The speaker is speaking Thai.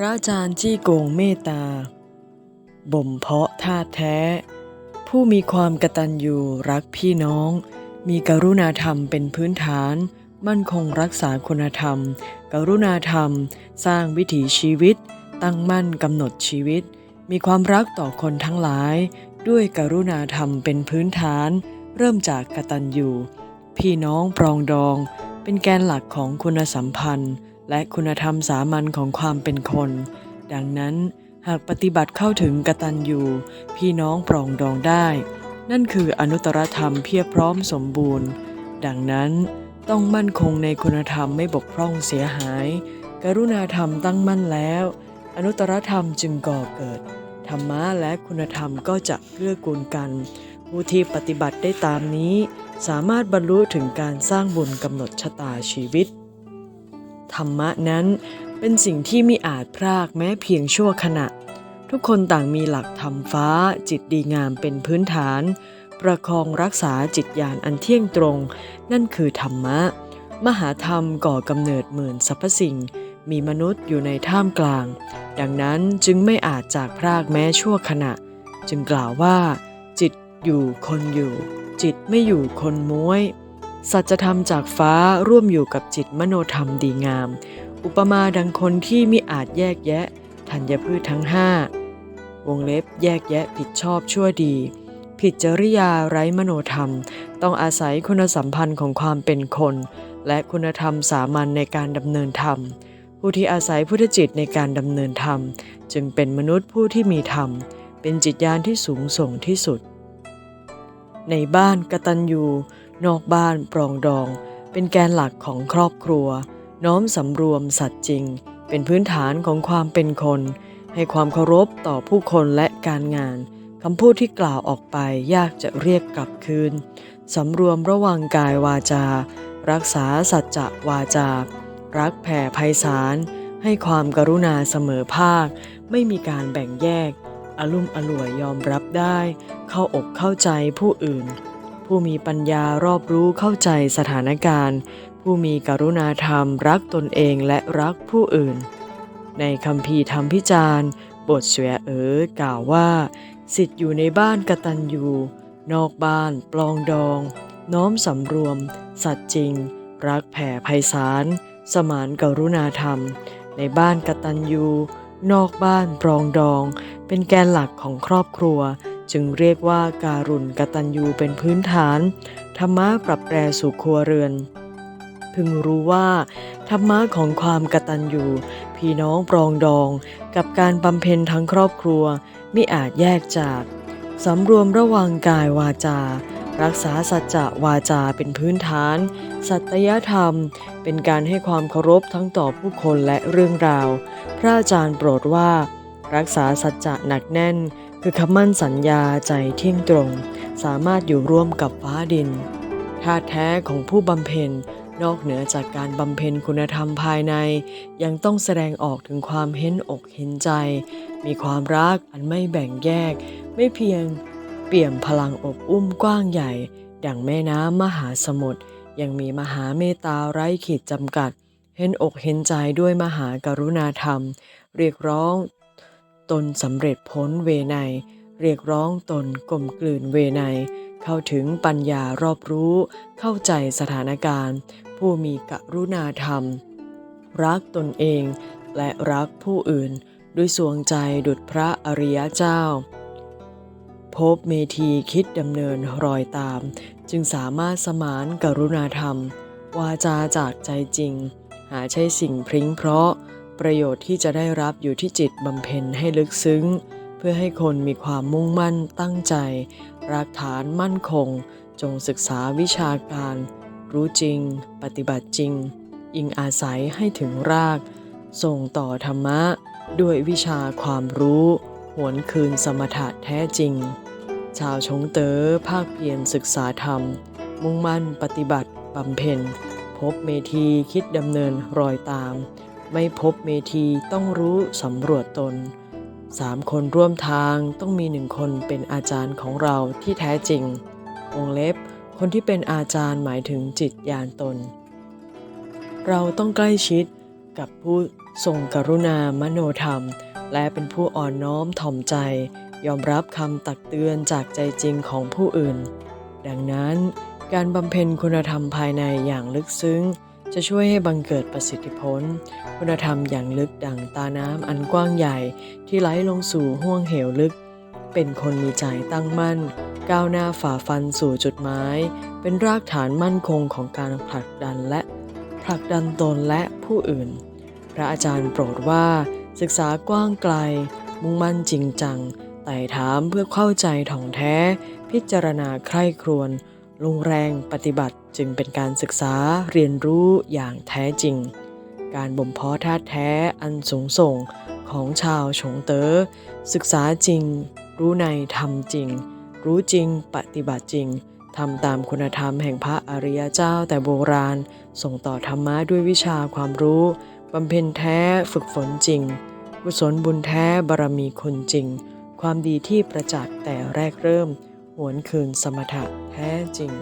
พระอาจารย์จี้โกงเมตตา บ่มเพาะธาแท้ ผู้มีความกตัญญูรักพี่น้อง มีกรุณาธรรมเป็นพื้นฐาน มั่นคงรักษาคุณธรรม กรุณาธรรม สร้างวิถีชีวิต ตั้งมั่นกำหนดชีวิต มีความรักต่อคนทั้งหลาย ด้วยกรุณาธรรมเป็นพื้นฐาน เริ่มจากกตัญญูพี่น้องปรองดอง เป็นแกนหลักของคุณสัมพันธ์ และคุณธรรมสามัญของความเป็นคน ดังนั้นหากปฏิบัติเข้าถึงกตัญญูพี่น้องปรองดองได้ นั่นคืออนุตตรธรรมเพียบพร้อมสมบูรณ์ ดังนั้นต้องมั่นคงในคุณธรรมไม่บกพร่องเสียหาย กรุณาธรรมตั้งมั่นแล้ว อนุตตรธรรมจึงก่อเกิด ธรรมะและคุณธรรมก็จะเกื้อกูลกัน ผู้ที่ปฏิบัติได้ตามนี้ สามารถบรรลุถึงการสร้างบุญกำหนดชะตาชีวิต ธรรมะนั้นเป็นสิ่งที่มิอาจพรากแม้เพียงชั่วขณะ ทุกคนต่างมีหลักธรรมฟ้า จิตดีงามเป็นพื้นฐาน ประคองรักษาจิตญาณอันเที่ยงตรง นั่นคือธรรมะ มหาธรรมก่อกำเนิดหมื่นสรรพสิ่ง มีมนุษย์อยู่ในท่ามกลาง ดังนั้นจึงไม่อาจจากพรากแม้ชั่วขณะ จึงกล่าวว่า จิตอยู่คนอยู่ จิตไม่อยู่คนม้วย สัจธรรมจากฟ้าร่วมอยู่กับจิตมโนธรรมดีงาม อุปมาดังคนที่มิอาจแยกแยะธัญพืชทั้งห้าวงเล็บแยกแยะผิดชอบชั่วดี ผิดจริยาไร้มโนธรรม ต้องอาศัยคุณสัมพันธ์ของความเป็นคน และคุณธรรมสามัญในการดำเนินธรรม ผู้ที่อาศัยพุทธจิตในการดำเนินธรรม จึงเป็นมนุษย์ผู้ที่มีธรรม เป็นจิตญาณที่สูงส่งที่สุด ในบ้านกตัญญู นอกบ้านปรองดอง เป็นแกนหลักของครอบครัว น้อมสำรวมสัตว์จริง เป็นพื้นฐานของความเป็นคน ให้ความเคารพต่อผู้คนและการงานคำพูดที่กล่าวออกไปยากจะเรียกกลับคืน สำรวมระวังกายวาจา รักษาสัจจะวาจา รักแผ่ไพศาลให้ความกรุณาเสมอภาค ไม่มีการแบ่งแยกอารมณ์อร่วยยอมรับได้ เข้าอกเข้าใจผู้อื่น ผู้มีปัญญารอบรู้เข้าใจสถานการณ์ ผู้มีกรุณาธรรมรักตนเองและรักผู้อื่น ในคำพีธรรมพิจารณ์บทเสวยเอ๋อกล่าวว่าสิทธิ์อยู่ในบ้านกตัญญูนอกบ้านปลองดอง น้อมสำรวม สัตย์จริง รักแผ่ไพศาลสมานกรุณาธรรม ในบ้านกตัญญูนอกบ้านปรองดอง เป็นแกนหลักของครอบครัว จึงเรียกว่าการุณกตัญญูเป็นพื้นฐาน ธรรมะปรับแปรสู่ครัวเรือน พึงรู้ว่า ธรรมะของความกตัญญูพี่น้องปรองดอง กับการบำเพ็ญทั้งครอบครัวไมิอาจแยกจากสำรวมระวังกายวาจา รักษาสัจจะวาจาเป็นพื้นฐาน สัตยธรรม เป็นการให้ความเคารพทั้งต่อผู้คนและเรื่องราว พระอาจารย์โปรดว่า รักษาสัจจะหนักแน่น คือคำมั่นสัญญาใจเที่ยงตรง สามารถอยู่ร่วมกับฟ้าดินท่าแท้ของผู้บำเพ็ญนอกเหนือจากการบำเพ็ญคุณธรรมภายใน ยังต้องแสดงออกถึงความเห็นอกเห็นใจ มีความรักอันไม่แบ่งแยก ไม่เพียงเปี่ยมพลังอบอุ้มกว้างใหญ่ ดังแม่น้ำมหาสมุทรยังมีมหาเมตตาไร้ขีดจำกัด เห็นอกเห็นใจด้วยมหากรุณาธรรม เรียกร้อง ตนสำเร็จพ้นเวไนเรียกร้องตนกลมกลืนเวไนเข้าถึงปัญญารอบรู้ เข้าใจสถานการณ์ ผู้มีกรุณาธรรม รักตนเองและรักผู้อื่นด้วยสวงใจดุจพระอริยเจ้า พบเมธีคิดดำเนินรอยตาม จึงสามารถสมานกรุณาธรรม วาจาจากใจจริง หาใช่สิ่งพริ้งเพราะ ประโยชน์ที่จะได้รับอยู่ที่จิตบำเพ็ญให้ลึกซึ้ง เพื่อให้คนมีความมุ่งมั่นตั้งใจรักฐานมั่นคง จงศึกษาวิชาการ รู้จริง ปฏิบัติจริง อิงอาศัยให้ถึงราก ส่งต่อธรรมะ ด้วยวิชาความรู้ หวนคืนสมถะแท้จริง ชาวชงเต๋อภาคเพียรศึกษาธรรม มุ่งมั่นปฏิบัติบำเพ็ญพบเมธีคิดดำเนินรอยตาม ไม่พบเมธีต้องรู้สำรวจตนสามคนร่วมทางต้องมีหนึ่งคนเป็นอาจารย์ของเราที่แท้จริง วงเล็บ คนที่เป็นอาจารย์หมายถึงจิตญาณตน เราต้องใกล้ชิดกับผู้ทรงกรุณามโนธรรม และเป็นผู้อ่อนน้อมถ่อมใจ ยอมรับคำตักเตือนจากใจจริงของผู้อื่น ดังนั้น การบำเพ็ญคุณธรรมภายในอย่างลึกซึ้ง จะช่วยให้บังเกิดประสิทธิผล คุณธรรมอย่างลึกดั่งตาน้ำอันกว้างใหญ่ ที่ไหลลงสู่ห้วงเหวลึก เป็นคนมีใจตั้งมั่น ก้าวหน้าฝ่าฟันสู่จุดหมาย เป็นรากฐานมั่นคงของการผลักดันและผลักดันตนและผู้อื่น พระอาจารย์โปรดว่า ศึกษากว้างไกล มุ่งมั่นจริงจังไต่ถามเพื่อเข้าใจถ่องแท้ พิจารณาใคร่ครวญลงแรงปฏิบัติ จึงเป็นการศึกษาเรียนรู้อย่างแท้จริง การบ่มเพาะธาตุแท้อันสูงส่งของชาวฉงเตอ๋อศึกษาจริง รู้ในธรรมจริง รู้จริงปฏิบัติจริงทำตามคุณธรรมแห่งพระอริยเจ้าแต่โบราณ ส่งต่อธรรมะด้วยวิชาความรู้บำเพ็ญแท้ฝึกฝนจริง กุศลบุญแท้บารมีคนจริง ความดีที่ประจักษ์แต่แรกเริ่ม หวนคืนสมถะแท้จริง